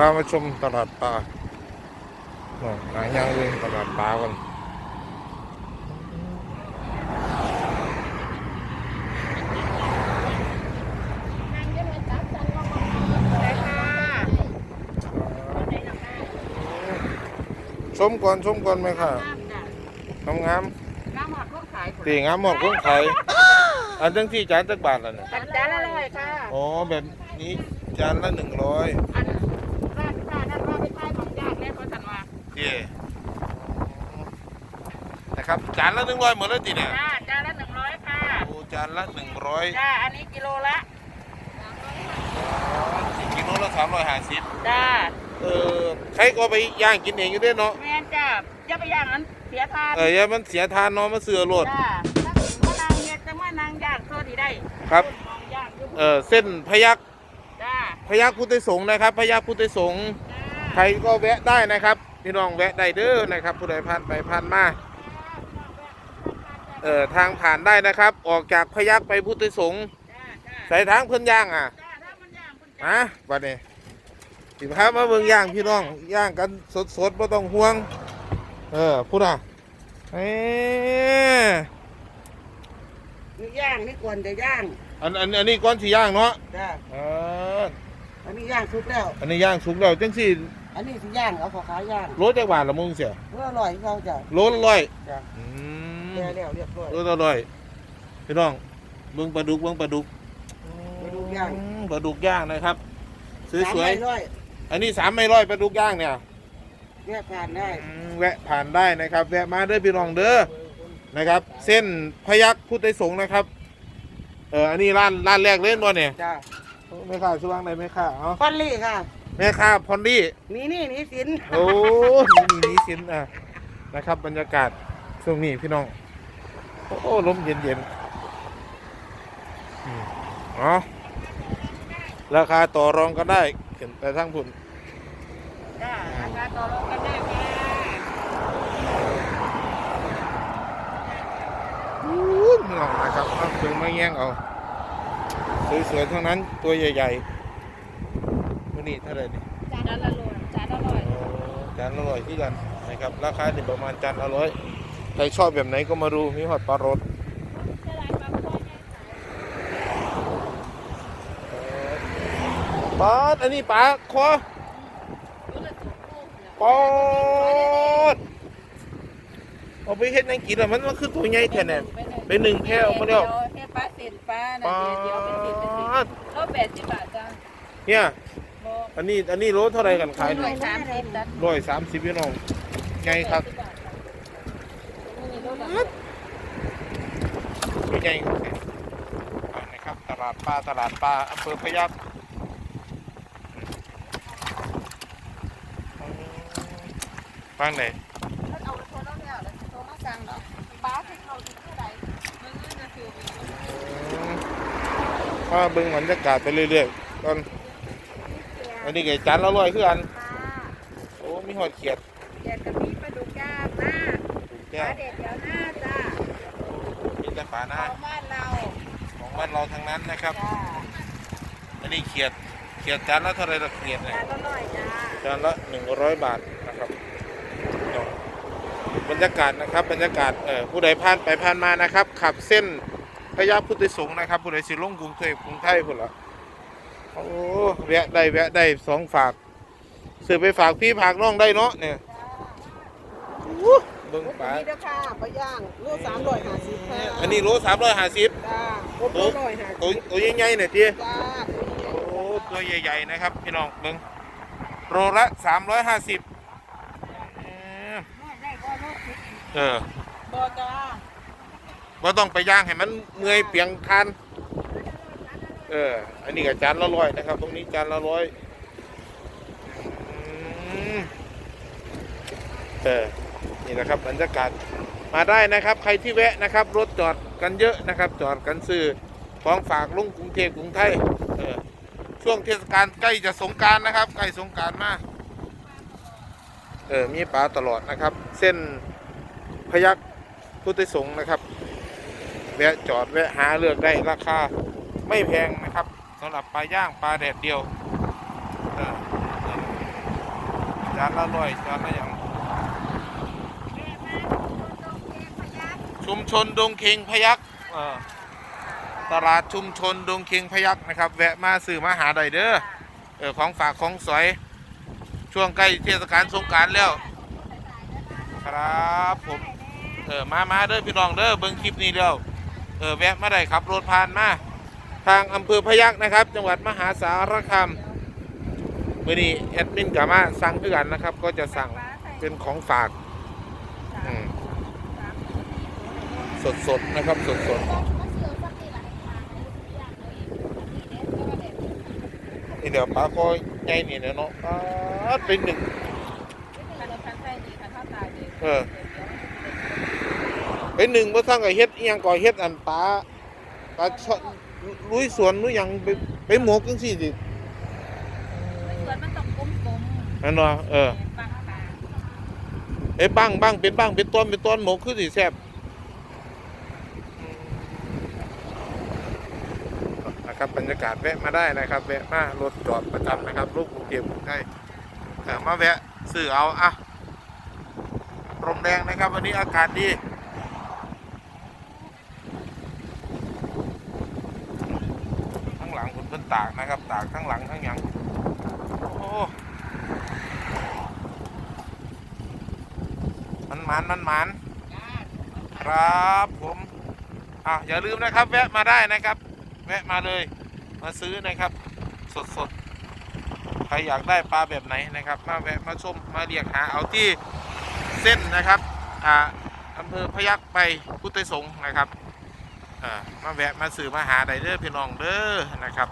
พามาชมตลาดปลาโน่นหายางเองตลาดปลากันได้ค่ะชมก่อนชมก่อนไหมค่ะน้ำจ้ะงามงามน้ำหมักก็ขายๆตีงามหมดคนขายอันทั้งที่จานตักบาทแล้วเนี่ยจัดจานละร้อยค่ะอ๋อแบบนี้จานละหนึ่งร้อยอัน ว่าเย่นะครับจานละหนึ่งร้อยหมดแล้วตีเนี่ยจ้าจานละหนึ่งร้อยค่ะโอ้จานละหนึ่งร้อยจ้าอันนี้กิโลละกิโลละสามร้อยห้าสิบจ้าเออใครก็ไปย่างกินเองอยู่เด้เนาะแม่นจ้าอย่าไปย่างนั้นเสียทานเอออย่ามันเสียทานเนาะมาเสือโลดจ้าถ้าถึงว่านางเฮ็ดจะว่านางย่างโซดีได้ครับมองย่างอยู่เออเส้นพยักจ้าพยักพุทธสงฆ์นะครับ พยักพุทธสงฆ์จ้าใครก็แวะได้นะครับ พี่น้องแวะได้เด้อนะครับ ผู้ใดผ่านไปผ่านมาเออทางผ่านได้นะครับ ออกจากพยักไปพุทธสงฆ์จ้าจ้าใส่ทางเพิ่นย่างอะจ้าถ้ามันย่างคุณมาบัดนี้สิพามาเบิ่งย่างพี่น้องย่างกันสดๆบ่ต้องห่วง เออพูดอะเอ้นี่ย่างนี่กวนจะย่างอันอันอันนี้ก้อนสีย่างเนาะจ้าเอออันนี้ย่างสุกแล้ว อันนี้ย่างสุกแล้วจังสิอันนี้สิย่างเอาขอขาย่างโลจักบาทละมึงเสียเพื่ออร่อยเขาจ้ะโลละร้อยจ้ะอืมแล้วแล้วเรียบร้อยโลละร้อยพี่น้องเบิ่งปลาดุกเบิ่งปลาดุกปลาดุกย่างอืมปลาดุกย่างนะครับสสามวยร้อยๆอันนี้สามไม่ร้อยปลาดุกย่างเนี่ยเนี่ยผ่านได้อืมแวะผ่านได้นะครับ แวะมาเด้อพี่น้องเด้อนะครับ เส้นพยักพุทธสงฆ์นะครับเอออันนี้ร้านร้านแรกเล่นบ่เนี่ยจ้าแม่ค้าช่วงไหนแม่ค้าเอาฟอนลี่ค่ะ แม่ค้าพอนดี้นี่นี่นี่สินโอ้นี่นี่นี่สินอะนะครับ บรรยากาศช่วงนี้พี่น้อง โอ้ลมเย็นเย็นๆอืมเอ๋อราคาต่อรองกันได้เห็นแต่ทั้งผุนจ้าราคาต่อรองกันได้ค่ะอู้พี่น้องนะครับเอาเพิ่งมาแย่งเอา สวยๆทั้งนั้นตัวใหญ่ๆวั นนี้เท่าไหร่นี่จานละร้อยจานละร้อยจานละร้อยที่กันนะครับราคาถึงประมาณจานละร้อยใครชอบแบบไหนก็มาดูมีหอดปลารสปลาดอันนี้ปลาคอปอดเอาไปเฮ็ดหยังกินอะมันมันคือตัวใหญ่แท้แน่เป็นหนึ่งแพ้ออกมาแล้วแค่ปลาเส้นปลาปน่ะลาเดียวเดียวเป็นสิบเป็นสิบดก็แปดสิบบาทจ้าเนี่ยบ อกอันนี้อันนี้โลเท่าไหรกันขายร้อยสามสิบจ้ะร้อยสามสิบพี่น้องไงครับนี่รถละไม่ใหญ่ครับอ่านะครับตลาดปลาตลาดปลาอำเภอพยัคฆ์ฟังไหนเอาไปโทรแล้วแล้วโทรมาสั่งเนาะปลาที่เขาดีเท่าไหร่มันเงินจะถือไปพาเบิ่งบรรยากาศไปเรื่อยๆก่อน อันนี้ไก่จานละร้อยคืออันปลาโอ้มีหอดเขียดเด็ดกับมีปลาดุกย่างหน้าปแก้ลาวเด็ดเดี๋ยวหน้าจ้ามีแต่ปลาหขน้าองบ้านเราของบ้านเราทั้งนั้นนะครับ จ้าอันนี้เขียด เขียดจานละเท่าไหรละเขียดเนี่ย จานละร้อยจ้าจานละหนึ่งร้อยบาทนะครับบรรยากาศนะครับบรรยากาศเอ่อผู้ใดผ่านไปผ่านมานะครับ ขับเส้นพญาพุทธสงฆ์นะครับ ผู้ใดสิลงกรุงเทพกรุงไทยพุ่นละ โอ้แวะได้แวะได้สองฝากซื้อไปฝากพี่ฝากน้องได้เนาะเนี่ยอู้เบิ่งปลานี่เด้อค่ะปลาย่างโลสามร้อยห้าสิบค่ะอันนี้โลสามร้อยห้าสิบจ้าครบตัวร้อยห้าตัวสิบตัวใหญ่ๆเนี่ยจีจ้าโอ้ตัวใหญ่ๆนะครับ พี่น้องเบิ่งโลละสามร้อยห้าสิบได้ก็โลสิบเออบ่จ้าว่าต้องไปย่างให้มันเมื่อยเปียงทาน เออ อันนี้ก็จานละร้อยนะครับ ตรงนี้จานละร้อยเออ นี่นะครับบรรยากาศ มาได้นะครับ ใครที่แวะนะครับ รถจอดกันเยอะนะครับ จอดกันซื้อของฝากลงกรุงเทพกรุงไทย เออ ช่วงเทศกาลใกล้จะสงการนะครับ ใกล้สงการมาก เออ มีปลาตลอดนะครับ เส้นพยักพุทธสงฆ์นะครับ แวะจอดแวะหาเลือกได้ราคา ไม่แพงนะครับสำหรับปลาย่างปลาแดดเดียวจานละร้อยจานละอย่างชุมชนดงเคงพยักตลาดชุมชนดงเคงพยักนะครับ แวะมาซื้อมาหาได้เด้อเออของฝากของสวยช่วงใกล้เทศกาลสงกรารแล้ว ครับผมเออมามาเด้อพี่น้องเด้อเบิ่งคลิปนี้แล้วเออแวะมาได้ขับรถผ่านมา ทางอำเภอพยัคฆ์นะครับ จังหวัดมหาสารคามมื่อนี้แอดมินกามาสั่งด้วยกันนะครับ ก็จะสั่งเป็นของฝากอืมสดๆนะครับสดๆนี่เดี๋ยวปลาคอยใหญ่นี่นะเนาะปลาเป็นหนึ่งเออเป็นหนึ่งบ่ทั้างกับเฮ็ดอียังก่อเฮ็ดอันปลาปลาช่อ ลุยสวนลุยหยังไปไปหมกจังซี่สิมันต้องกลมนั่นเนาะเออๆบางตาเอ้ยบ้างบ้างเป็นบ้างเป็นต้นเป็นต้นหมกคือสิแซ่บนะครับบรรยากาศแวะมาได้นะครับ แวะมารถจอดประจำนะครับลูกกรุงเทพได้เออมาแวะซื้อเอาอะลมแรงนะครับ วันนี้อากาศดีข้างหลังคุณ เพิ่นตากนะครับตากทั้งหลังทั้งยังโอ้มันหมันมันหมันครับผมอะอย่าลืมนะครับ แวะมาได้นะครับ แวะมาเลยมาซื้อนะครับ สดสดๆใครอยากได้ปลาแบบไหนนะครับ มาแวะมาชมมาเรียกหาเอาที่เส้นนะครับอ่าอำเภอพยัคฆ์ไปพุทธสงฆ์นะครับ มาแวะมาซื้อมาหาได้เด้อพี่น้องเด้อนะครับ